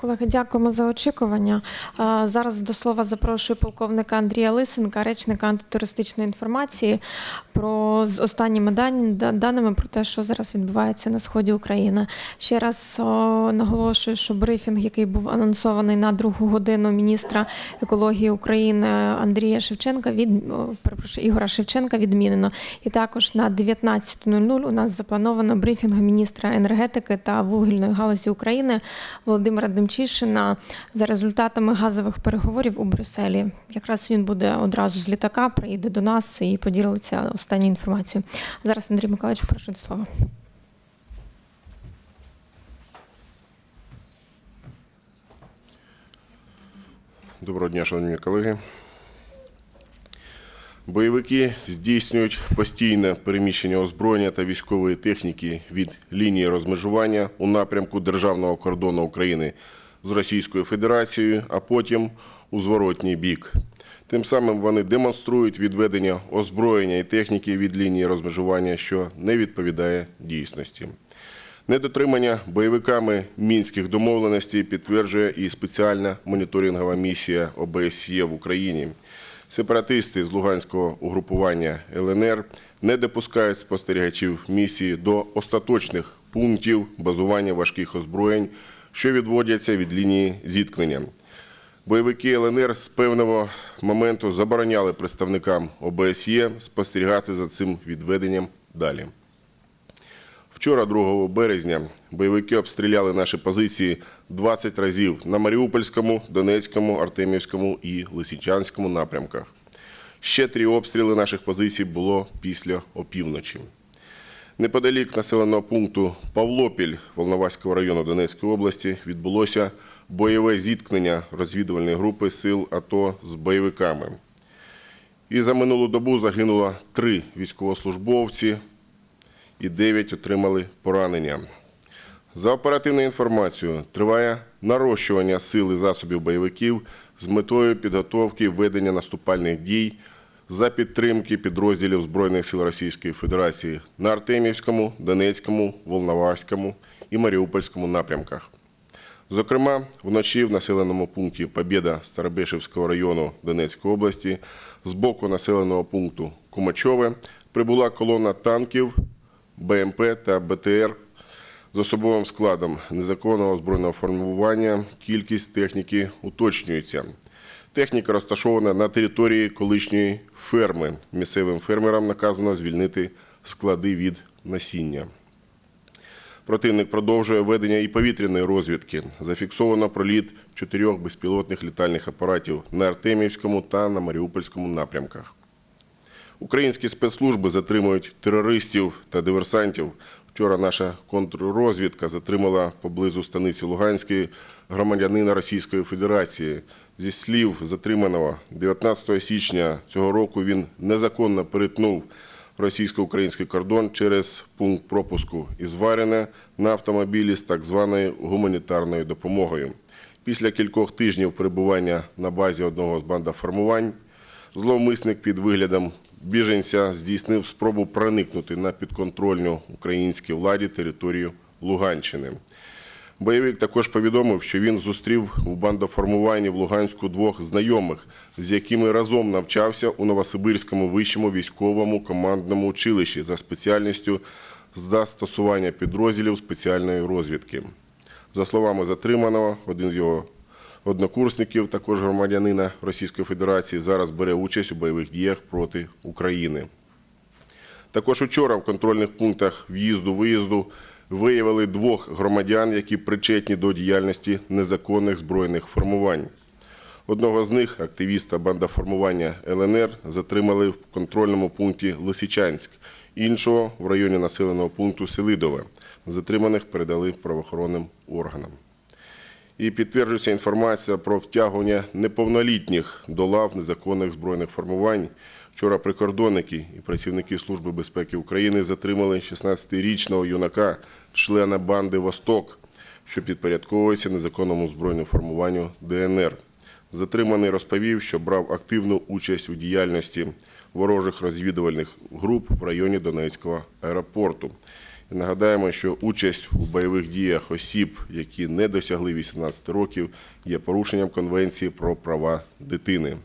Колеги, дякуємо за очікування. Зараз до слова запрошую полковника Андрія Лисенка, речника антитерористичної інформації, про з останніми даними про те, що зараз відбувається на сході України. Ще раз наголошую, що брифінг, який був анонсований на другу годину міністра екології України Андрія Шевченка, від перепрошую, Ігора Шевченка відмінено. І також на 19.00 у нас заплановано брифінг міністра енергетики та вугільної галузі України Володимира Демчишина за результатами газових переговорів у Брюсселі. Якраз він буде одразу з літака, приїде до нас і поділиться останньою інформацією. Зараз Андрій Миколаївич, прошу до слова. Доброго дня, шановні колеги. Бойовики здійснюють постійне переміщення озброєння та військової техніки від лінії розмежування у напрямку державного кордону України з Російською Федерацією, а потім у зворотній бік. Тим самим вони демонструють відведення озброєння і техніки від лінії розмежування, що не відповідає дійсності. Недотримання бойовиками мінських домовленостей підтверджує і спеціальна моніторингова місія ОБСЄ в Україні. Сепаратисти з Луганського угрупування ЛНР не допускають спостерігачів місії до остаточних пунктів базування важких озброєнь, що відводяться від лінії зіткнення. Бойовики ЛНР з певного моменту забороняли представникам ОБСЄ спостерігати за цим відведенням далі. Вчора, 2 березня, бойовики обстріляли наші позиції 20 разів на Маріупольському, Донецькому, Артемівському і Лисичанському напрямках. Ще три обстріли наших позицій було після опівночі. Неподалік населеного пункту Павлопіль Волноваського району Донецької області відбулося бойове зіткнення розвідувальної групи сил АТО з бойовиками. І за минулу добу загинуло три військовослужбовці, і 9 отримали поранення. За оперативною інформацією, триває нарощування сил і засобів бойовиків з метою підготовки ведення наступальних дій за підтримки підрозділів Збройних сил Російської Федерації на Артемівському, Донецькому, Волноваському і Маріупольському напрямках. Зокрема, вночі в населеному пункті Побєда Старобешівського району Донецької області з боку населеного пункту Кумачове прибула колона танків, БМП та БТР з особовим складом незаконного збройного формування. Кількість техніки уточнюється. Техніка розташована на території колишньої ферми. Місцевим фермерам наказано звільнити склади від насіння. Противник продовжує ведення і повітряної розвідки. Зафіксовано проліт чотирьох безпілотних літальних апаратів на Артемівському та на Маріупольському напрямках. Українські спецслужби затримують терористів та диверсантів. Вчора наша контррозвідка затримала поблизу станиці Луганської громадянина Російської Федерації. Зі слів затриманого 19 січня цього року він незаконно перетнув російсько-український кордон через пункт пропуску із Варене на автомобілі з так званою гуманітарною допомогою. Після кількох тижнів перебування на базі одного з бандаформувань Зловмисник під виглядом біженця здійснив спробу проникнути на підконтрольну українській владі територію Луганщини. Бойовик також повідомив, що він зустрів у бандоформуванні в Луганську двох знайомих, з якими разом навчався у Новосибирському вищому військовому командному училищі за спеціальністю застосування підрозділів спеціальної розвідки. За словами затриманого, один з його однокурсників, також громадянина Російської Федерації, зараз бере участь у бойових діях проти України. Також учора в контрольних пунктах в'їзду-виїзду виявили двох громадян, які причетні до діяльності незаконних збройних формувань. Одного з них, активіста бандаформування ЛНР, затримали в контрольному пункті Лисичанськ, іншого в районі населеного пункту Селидове. Затриманих передали правоохоронним органам. І підтверджується інформація про втягування неповнолітніх до лав незаконних збройних формувань. Вчора прикордонники і працівники Служби безпеки України затримали 16-річного юнака, члена банди Восток, що підпорядковується незаконному збройному формуванню ДНР. Затриманий розповів, що брав активну участь у діяльності ворожих розвідувальних груп в районі Донецького аеропорту. Нагадаємо, що участь у бойових діях осіб, які не досягли 18 років, є порушенням Конвенції про права дитини.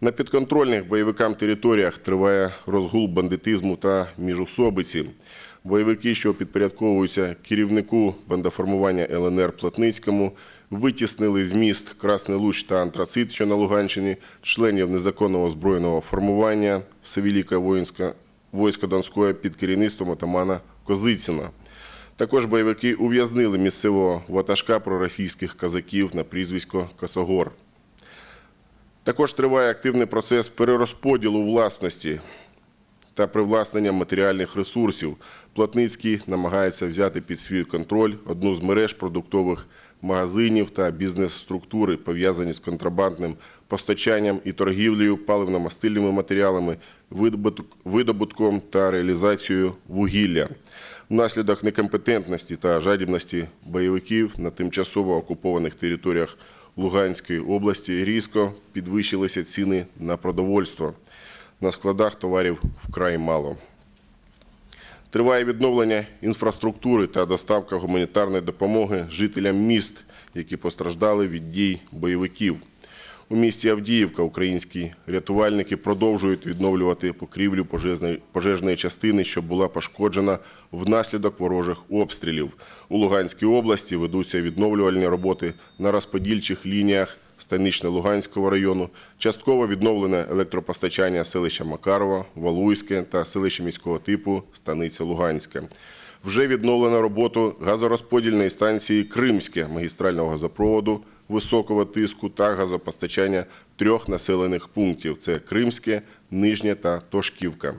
На підконтрольних бойовикам територіях триває розгул бандитизму та міжусобиці. Бойовики, що підпорядковуються керівнику бандоформування ЛНР Плотницькому, витіснили з міст Красний Луч та Антрацит, що на Луганщині, членів незаконного збройного формування Всевелика воїнська войска Донської під керівництвом отамана Козицына. Також бойовики ув'язнили місцевого ватажка проросійських казаків на прізвисько Косогор. Також триває активний процес перерозподілу власності та привласнення матеріальних ресурсів. Плотницький намагається взяти під свій контроль одну з мереж продуктових магазинів та бізнес-структури, пов'язані з контрабандним постачанням і торгівлею паливно-мастильними матеріалами, видобутком та реалізацією вугілля. Внаслідок некомпетентності та жадібності бойовиків на тимчасово окупованих територіях Луганської області різко підвищилися ціни на продовольство. На складах товарів вкрай мало. Триває відновлення інфраструктури та доставка гуманітарної допомоги жителям міст, які постраждали від дій бойовиків. У місті Авдіївка українські рятувальники продовжують відновлювати покрівлю пожежної, пожежної частини, що була пошкоджена внаслідок ворожих обстрілів. У Луганській області ведуться відновлювальні роботи на розподільчих лініях Станично-Луганського району, частково відновлене електропостачання селища Макарова, Валуйське та селища міського типу Станиця Луганська. Вже відновлено роботу газорозподільної станції Кримське магістрального газопроводу високого тиску та газопостачання трьох населених пунктів: це Кримське, Нижнє та Тошківка.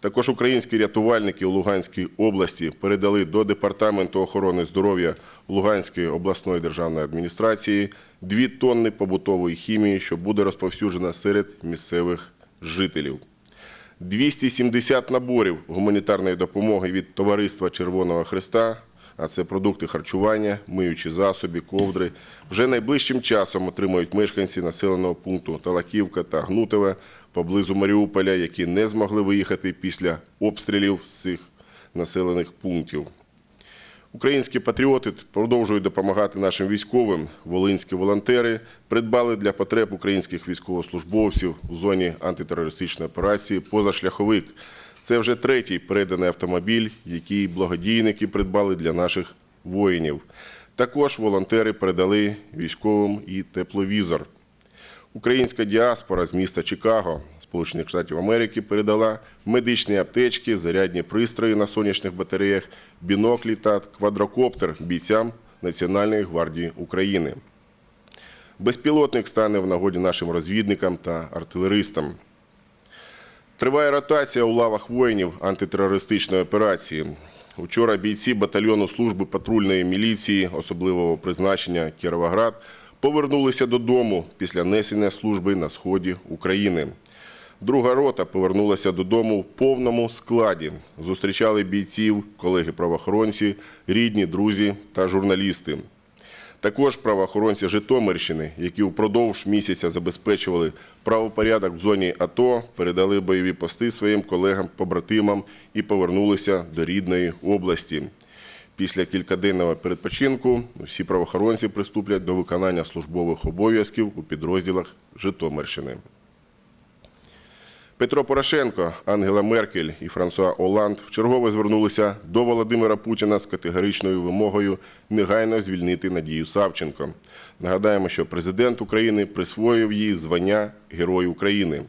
Також українські рятувальники у Луганській області передали до Департаменту охорони здоров'я Луганської обласної державної адміністрації дві тонни побутової хімії, що буде розповсюджена серед місцевих жителів. 270 наборів гуманітарної допомоги від Товариства Червоного Христа, а це продукти харчування, миючі засоби, ковдри, вже найближчим часом отримають мешканці населеного пункту Талаківка та Гнутове поблизу Маріуполя, які не змогли виїхати після обстрілів з цих населених пунктів. Українські патріоти продовжують допомагати нашим військовим. Волинські волонтери придбали для потреб українських військовослужбовців у зоні антитерористичної операції позашляховик. Це вже третій переданий автомобіль, який благодійники придбали для наших воїнів. Також волонтери передали військовим і тепловізор. Українська діаспора з міста Чикаго, Сполучених Штатів Америки, передала медичні аптечки, зарядні пристрої на сонячних батареях, біноклі та квадрокоптер бійцям Національної гвардії України. Безпілотник стане в нагоді нашим розвідникам та артилеристам. Триває ротація у лавах воїнів антитерористичної операції. Вчора бійці батальйону служби патрульної міліції особливого призначення Кіровоград повернулися додому після несення служби на сході України. Друга рота повернулася додому в повному складі. Зустрічали бійців, колеги-правоохоронці, рідні, друзі та журналісти. Також правоохоронці Житомирщини, які впродовж місяця забезпечували правопорядок в зоні АТО, передали бойові пости своїм колегам-побратимам і повернулися до рідної області. Після кількаденного передпочинку всі правоохоронці приступлять до виконання службових обов'язків у підрозділах Житомирщини. Петро Порошенко, Ангела Меркель і Франсуа Оланд вчергове звернулися до Володимира Путіна з категоричною вимогою негайно звільнити Надію Савченко. Нагадаємо, що президент України присвоїв їй звання Герой України.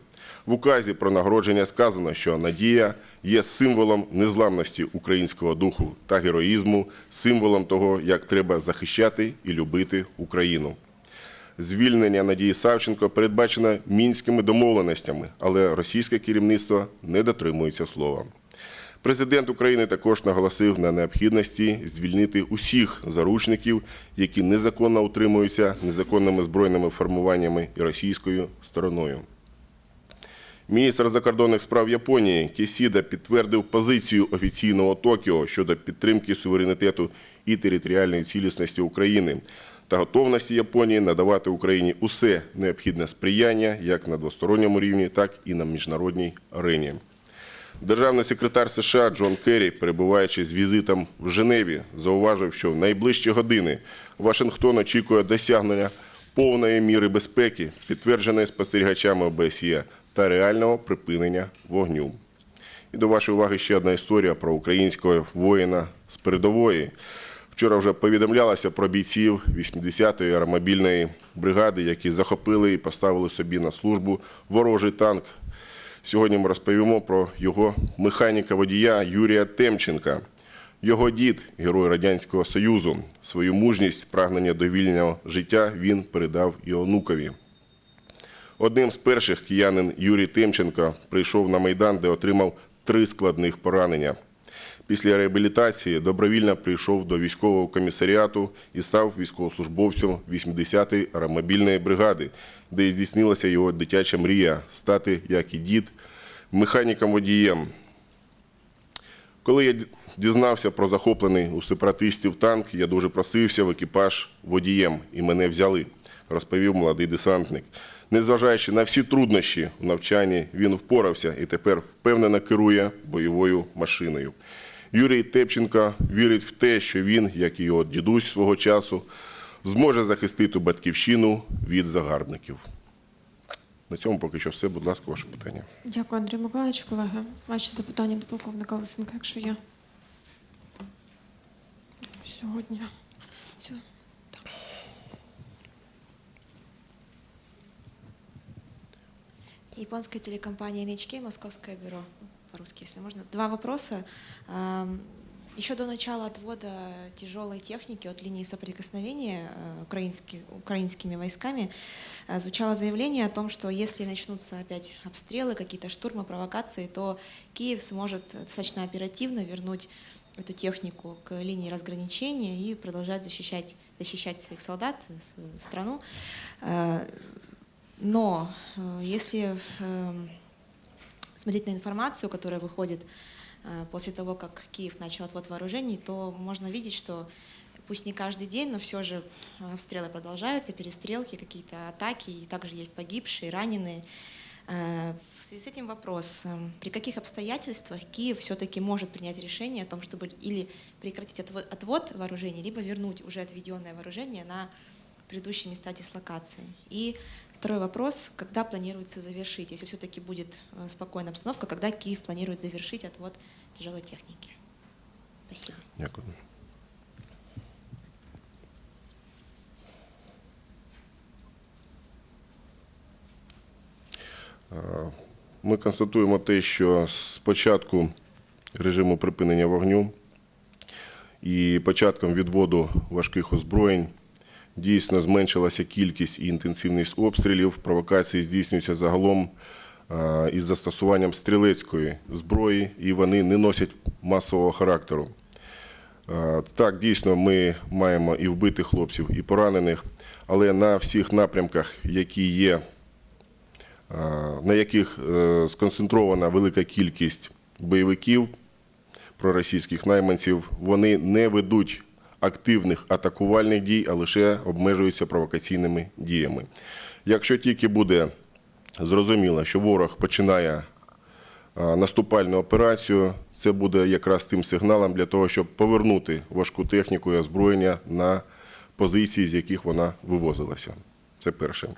В указі про нагородження сказано, що Надія є символом незламності українського духу та героїзму, символом того, як треба захищати і любити Україну. Звільнення Надії Савченко передбачено мінськими домовленостями, але російське керівництво не дотримується слова. Президент України також наголосив на необхідності звільнити усіх заручників, які незаконно утримуються незаконними збройними формуваннями і російською стороною. Міністр закордонних справ Японії Кісіда підтвердив позицію офіційного Токіо щодо підтримки суверенітету і територіальної цілісності України та готовності Японії надавати Україні усе необхідне сприяння як на двосторонньому рівні, так і на міжнародній арені. Державний секретар США Джон Керрі, перебуваючи з візитом в Женеві, зауважив, що в найближчі години Вашингтон очікує досягнення повної міри безпеки, підтвердженої спостерігачами ОБСЄ, та реального припинення вогню. І до вашої уваги ще одна історія про українського воїна з передової. Вчора вже повідомлялося про бійців 80-ї аеромобільної бригади, які захопили і поставили собі на службу ворожий танк. Сьогодні ми розповімо про його механіка-водія Юрія Темченка. Його дід, герой Радянського Союзу, свою мужність, прагнення до вільного життя він передав і онукові. Одним з перших киянин Юрій Тимченко прийшов на Майдан, де отримав три складних поранення. Після реабілітації добровільно прийшов до військового комісаріату і став військовослужбовцем 80-ї аеромобільної бригади, де здійснилася його дитяча мрія стати, як і дід, механіком-водієм. Коли я дізнався про захоплений у сепаратистів танк, я дуже просився в екіпаж водієм, і мене взяли, розповів молодий десантник. Незважаючи на всі труднощі в навчанні, він впорався і тепер впевнено керує бойовою машиною. Юрій Тепченко вірить в те, що він, як і його дідусь свого часу, зможе захистити батьківщину від загарбників. На цьому поки що все. Будь ласка, ваше питання. Дякую, Андрій Миколаївич. Колеги, ваші запитання до полковника Лисенка, якщо є. Сьогодні. Все. Японская телекомпания NHK, Московское бюро, по-русски, если можно. Два вопроса. Еще до начала отвода тяжелой техники от линии соприкосновения э, украински- украинскими войсками э, звучало заявление о том, что если начнутся опять обстрелы, какие-то штурмы, провокации, то Киев сможет достаточно оперативно вернуть эту технику к линии разграничения и продолжать защищать, защищать своих солдат, свою страну. Э, но если эм, смотреть на информацию, которая выходит э, после того, как Киев начал отвод вооружений, то можно видеть, что пусть не каждый день, но все же э, обстрелы продолжаются, перестрелки, какие-то атаки, и также есть погибшие, раненые. Э, В связи с этим вопрос, при каких обстоятельствах Киев все-таки может принять решение о том, чтобы или прекратить отво- отвод вооружений, либо вернуть уже отведенное вооружение на предыдущие места дислокации? И второй вопрос, когда планируется завершить, если все-таки будет э, спокойная обстановка, когда Киев планирует завершить отвод тяжелой техники? Спасибо. Дякую. Е, Ми констатуємо те, що з початку режиму припинення вогню і початком відводу важких озброєнь дійсно зменшилася кількість і інтенсивність обстрілів. Провокації здійснюються загалом із застосуванням стрілецької зброї, і вони не носять масового характеру. Так, дійсно, ми маємо і вбитих хлопців, і поранених, але на всіх напрямках, які є, на яких е, сконцентрована велика кількість бойовиків проросійських найманців, вони не ведуть активних атакувальних дій, а лише обмежуються провокаційними діями. Якщо тільки буде зрозуміло, що ворог починає наступальну операцію. Це буде якраз тим сигналом для того, щоб повернути важку техніку і озброєння на позиції, з яких вона вивозилася. Це перше.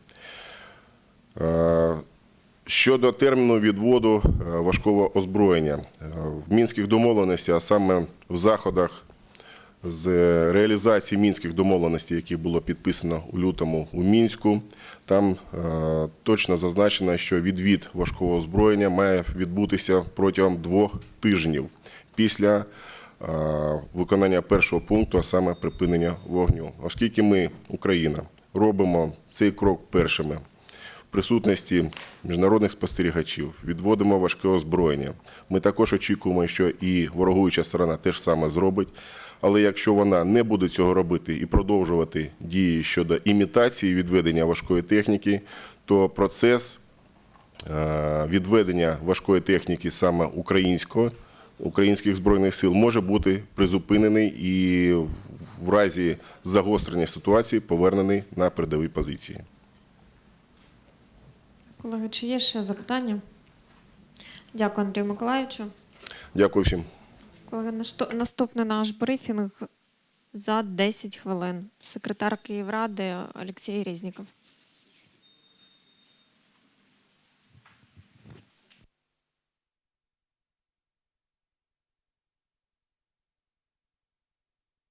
Е, Щодо терміну відводу е, важкого озброєння, Е, в мінських домовленостях, а саме в заходах з реалізації мінських домовленостей, які було підписано у лютому у мінську. Там е, точно зазначено, що відвід важкого озброєння має відбутися протягом двох тижнів після е, виконання першого пункту, а саме припинення вогню. Оскільки ми, Україна, робимо цей крок першими в присутності міжнародних спостерігачів, відводимо важке озброєння. Ми також очікуємо, що і ворогуюча сторона теж саме зробить. Але якщо вона не буде цього робити і продовжувати дії щодо імітації відведення важкої техніки, то процес е, відведення важкої техніки саме українського, українських збройних сил може бути призупинений і в разі загострення ситуації повернений на передові позиції. Колеги, чи є ще запитання? Дякую, Андрію Миколаївичу. Дякую всім. Нашто- наступний наш брифінг за 10 хвилин. Секретар Київради Олексій Резніков.